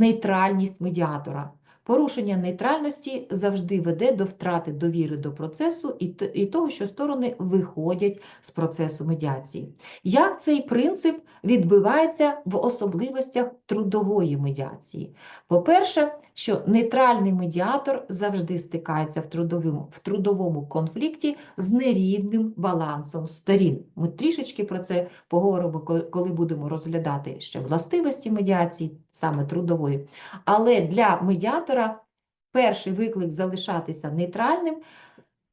нейтральність медіатора. Порушення нейтральності завжди веде до втрати довіри до процесу і, того, що сторони виходять з процесу медіації. Як цей принцип відбивається в особливостях трудової медіації? По-перше, що нейтральний медіатор завжди стикається в трудовому, в трудовому конфлікті з нерівним балансом сторін. Ми трішечки про це поговоримо, коли будемо розглядати ще властивості медіації, саме трудової. Але для медіатора перший виклик залишатися нейтральним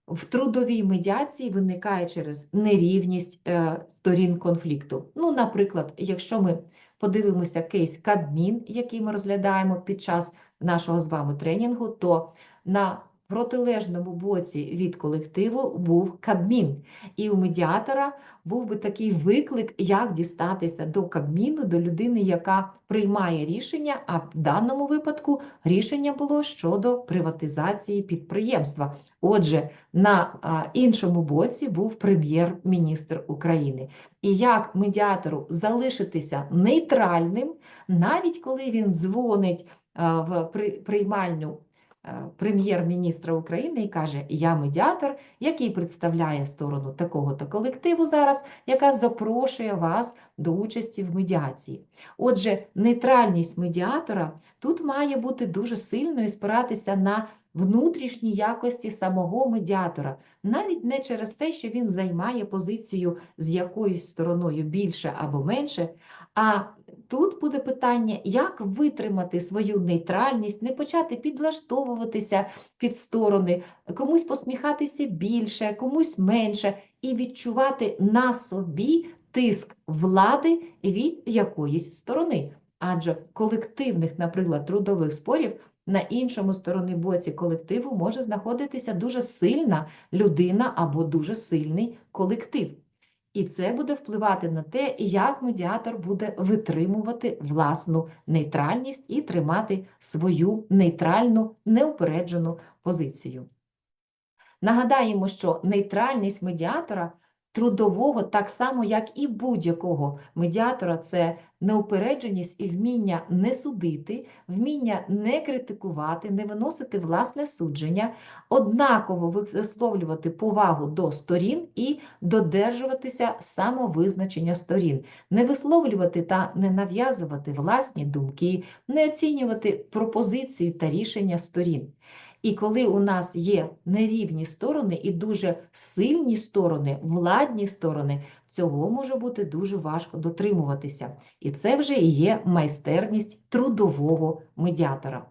в трудовій медіації виникає через нерівність е, сторін конфлікту. Ну, наприклад, якщо ми подивимося кейс Кабмін, який ми розглядаємо під час нашого з вами тренінгу, то на протилежному боці від колективу був Кабмін. І у медіатора був би такий виклик, як дістатися до Кабміну, до людини, яка приймає рішення, а в даному випадку рішення було щодо приватизації підприємства. Отже, на іншому боці був прем'єр-міністр України. І як медіатору залишитися нейтральним, навіть коли він дзвонить в при- приймальню е, прем'єр-міністра України і каже: Я медіатор, який представляє сторону такого-то колективу зараз, яка запрошує вас до участі в медіації. Отже, нейтральність медіатора тут має бути дуже сильною і спиратися на внутрішні якості самого медіатора, навіть не через те, що він займає позицію з якоюсь стороною більше або менше, а тут буде питання, як витримати свою нейтральність, не почати підлаштовуватися під сторони, комусь посміхатися більше, комусь менше, і відчувати на собі тиск влади від якоїсь сторони. Адже в колективних, наприклад, трудових спорів на іншому стороні боці колективу може знаходитися дуже сильна людина або дуже сильний колектив. І це буде впливати на те, як медіатор буде витримувати власну нейтральність і тримати свою нейтральну, неупереджену позицію. Нагадаємо, що нейтральність медіатора трудового, так само як і будь-якого медіатора, це неупередженість і вміння не судити, вміння не критикувати, не виносити власне судження, однаково висловлювати повагу до сторін і додержуватися самовизначення сторін, не висловлювати та не нав'язувати власні думки, не оцінювати пропозиції та рішення сторін. І коли у нас є нерівні сторони і дуже сильні сторони, владні сторони, цього може бути дуже важко дотримуватися. І це вже і є майстерність трудового медіатора.